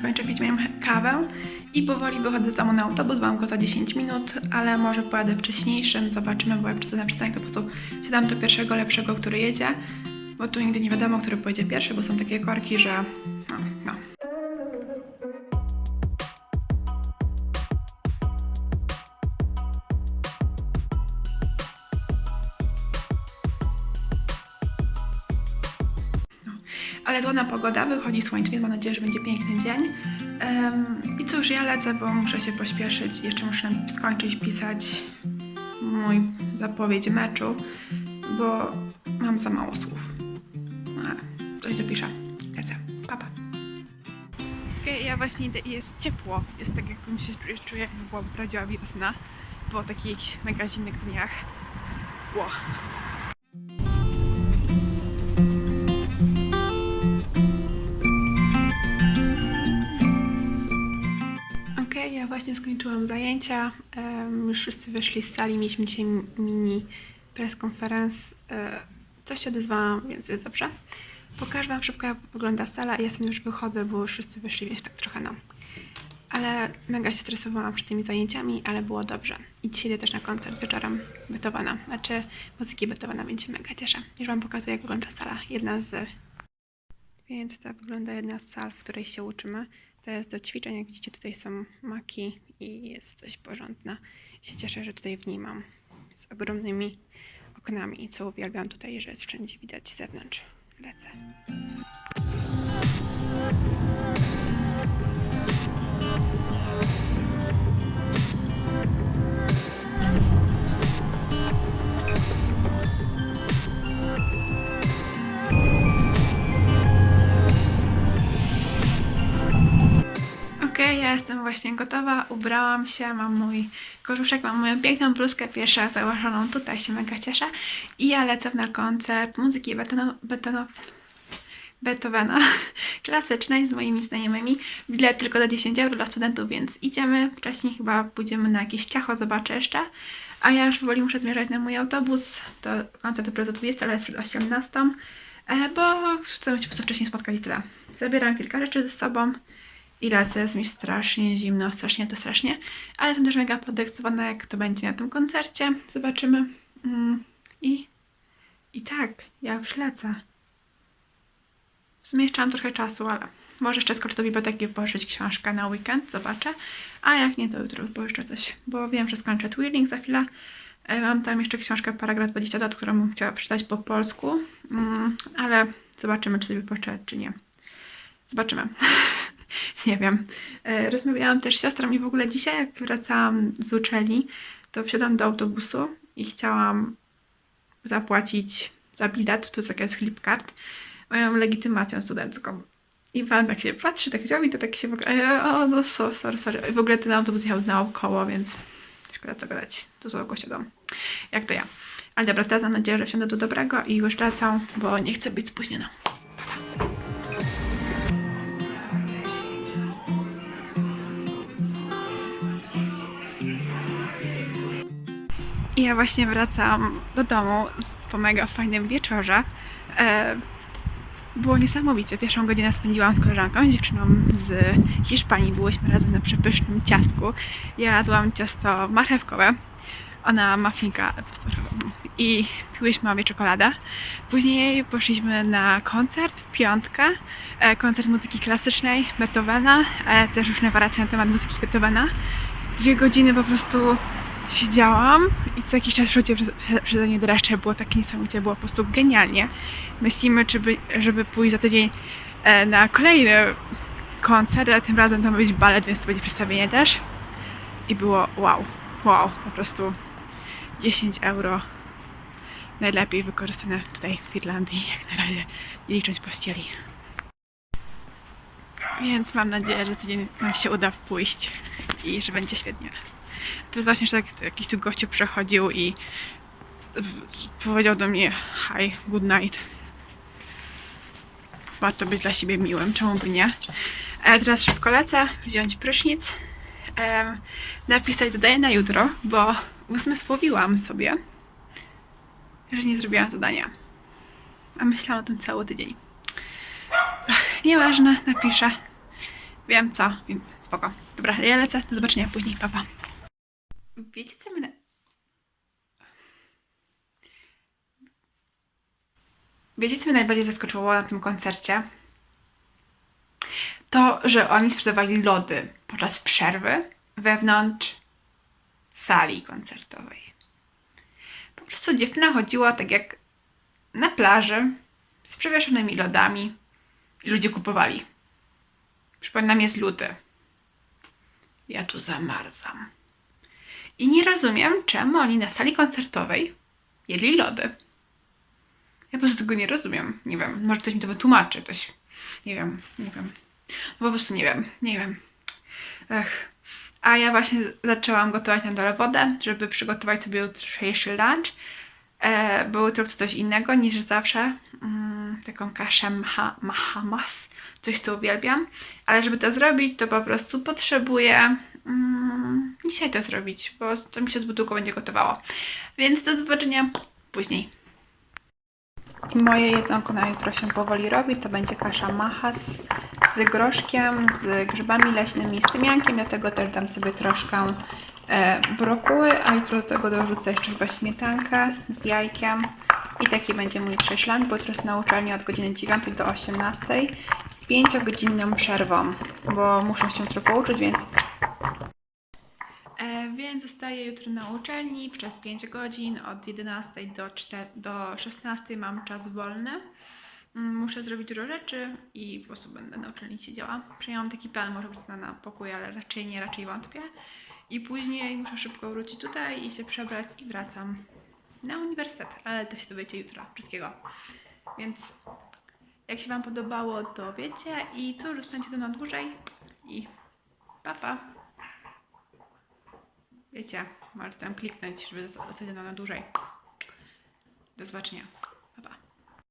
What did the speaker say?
właśnie kończę pić moją kawę i powoli wychodzę z domu na autobus, mam go za 10 minut, ale może pojadę wcześniejszym, zobaczymy, bo jak przychodzę na przystanek, to po prostu siadam do pierwszego lepszego, który jedzie, bo tu nigdy nie wiadomo, który pojedzie pierwszy, bo są takie korki, że no, Ale ładna pogoda, wychodzi słońce, więc mam nadzieję, że będzie piękny dzień. Em, I cóż, ja lecę, bo muszę się pośpieszyć. Jeszcze muszę skończyć pisać mój zapowiedź meczu, bo mam za mało słów. Ale coś dopiszę. Lecę. Papa. Okej, ja właśnie idę i jest ciepło. Jest tak, jakbym się czuję- jakby była prawdziwa wiosna po takich mega zimnych dniach. Ło. Skończyłam zajęcia. Już wszyscy wyszli z sali. Mieliśmy dzisiaj mini press conference. E, coś się odezwałam, więc jest dobrze. Pokażę Wam szybko, jak wygląda sala. Ja sobie już wychodzę, bo już wszyscy wyszli, więc tak trochę no. Ale mega się stresowałam przed tymi zajęciami, ale było dobrze. I dzisiaj idę też na koncert wieczorem Beethovena, znaczy muzyki Beethovena, więc się mega cieszę. Już Wam pokazuję, jak wygląda sala. Jedna z... Więc tak wygląda jedna z sal, w której się uczymy. To jest do ćwiczeń, jak widzicie tutaj są maki i jest dość porządna. I się cieszę, że tutaj w niej mam z ogromnymi oknami, co uwielbiam tutaj, że jest wszędzie widać z zewnątrz. Lecę. Ja jestem właśnie gotowa, ubrałam się, mam mój kożuszek, mam moją piękną bluzkę, pierwsza założoną tutaj, się mega cieszę. I ja lecę na koncert muzyki betono, Beethovena, klasycznej z moimi znajomymi. Bilet tylko za 10 euro dla studentów, więc idziemy. Wcześniej chyba pójdziemy na jakieś ciacho, zobaczę jeszcze. A ja już powoli muszę zmierzać na mój autobus. To koncert dopiero za 20, ale jest przed 18. E, bo chcemy się po prostu wcześniej spotkać i tyle. Zabieram kilka rzeczy ze sobą i lecę, jest mi strasznie zimno, strasznie to strasznie, ale jestem też mega podekscytowana, jak to będzie na tym koncercie. Zobaczymy. Mm, I, I tak, ja już lecę. W sumie jeszcze mam trochę czasu, ale może jeszcze skoczę do biblioteki pożyczyć książkę na weekend, zobaczę. A jak nie, to jutro pożyczę coś, bo wiem, że skończę Twirling za chwilę. E, Mam tam jeszcze książkę Paragraf 22, którą bym chciała przeczytać po polsku, mm, ale zobaczymy, czy sobie poczę, czy nie. Zobaczymy. nie wiem. E, Rozmawiałam też z siostrą i w ogóle dzisiaj, jak wracałam z uczelni, to wsiadłam do autobusu i chciałam zapłacić za bilet, tu jest jakaś flipkart, moją legitymacją studencką. I pan tak się patrzy, tak wziął i to tak się w ogóle, e, o no so, sorry, sorry. I w ogóle ten autobus jechał naokoło, więc szkoda co gadać. Tu za siadam. Jak to ja. Ale dobra, teraz mam nadzieję, że wsiądę do dobrego i już lecę, bo nie chcę być spóźniona. Ja właśnie wracam do domu z, po mega fajnym wieczorze. E, było niesamowicie. Pierwszą godzinę spędziłam z koleżanką, dziewczyną z Hiszpanii. Byłyśmy razem na przepysznym ciastku. Ja jadłam ciasto marchewkowe, ona mafinka i piłyśmy obie czekoladę. Później poszliśmy na koncert w piątkę, e, koncert muzyki klasycznej Beethovena, e, też już narracja na temat muzyki Beethovena. Dwie godziny po prostu siedziałam i co jakiś czas przechodziło przez, prze- przeze mnie dreszcze, było tak niesamowicie, było po prostu genialnie. Myślimy, czy by, żeby pójść za tydzień e, na kolejny koncert, ale tym razem to ma być balet, więc to będzie przedstawienie też. I było wow, wow, po prostu 10 euro najlepiej wykorzystane tutaj w Irlandii, jak na razie, nie licząc pościeli. Więc mam nadzieję, że tydzień nam się uda pójść i że będzie świetnie. To jest właśnie, że tak, jakiś tu gościu przechodził i powiedział do mnie hi, good night. Warto być dla siebie miłym, czemu by nie. E, teraz szybko lecę, wziąć prysznic, em, napisać zadanie na jutro, bo uzmysłowiłam sobie, że nie zrobiłam zadania. A myślałam o tym cały tydzień. Nieważne, napiszę. Wiem co, więc spoko. Dobra, ja lecę. Do zobaczenia później. Pa, pa. Wiecie co mnie... Wiecie, co mnie najbardziej zaskoczyło na tym koncercie? To, że oni sprzedawali lody podczas przerwy wewnątrz sali koncertowej. Po prostu dziewczyna chodziła tak jak na plaży z przewieszonymi lodami i ludzie kupowali. Przypominam, jest luty. Ja tu zamarzam. I nie rozumiem, czemu oni na sali koncertowej jedli lody. Ja po prostu tego nie rozumiem. Nie wiem, może ktoś mi to wytłumaczy. Ktoś, nie wiem, nie wiem. No po prostu nie wiem, nie wiem. Ech. A ja właśnie zaczęłam gotować na dole wodę, żeby przygotować sobie jutrzejszy lunch. E, było to coś innego niż zawsze. Mm, taką kaszę maha, mahamas. Coś, co uwielbiam. Ale żeby to zrobić, to po prostu potrzebuję mm, dzisiaj to zrobić, bo to mi się zbyt długo będzie gotowało. Więc do zobaczenia później. I moje jedzonko na jutro się powoli robi. To będzie kasza mahas z groszkiem, z grzybami leśnymi, z tymiankiem. Ja tego też dam sobie troszkę brokuły, a jutro do tego dorzucę jeszcze chyba śmietankę z jajkiem. I taki będzie mój trześlan, bo jest na uczelni od godziny 9 do 18 z 5-godzinną przerwą, bo muszę się jutro pouczyć, więc E, więc zostaję jutro na uczelni przez 5 godzin. Od 11 do, 4, do 16 mam czas wolny. Mm, Muszę zrobić dużo rzeczy i po prostu będę na uczelni siedziała. Przyjęłam taki plan, może wrócę na pokój, ale raczej nie, raczej wątpię. I później muszę szybko wrócić tutaj i się przebrać i wracam na uniwersytet, ale to się dowiecie jutro wszystkiego. Więc jak się Wam podobało, to wiecie i cóż, zostańcie ze mną dłużej i papa. Pa. Wiecie, możecie tam kliknąć, żeby zostać na dłużej. Do zobaczenia.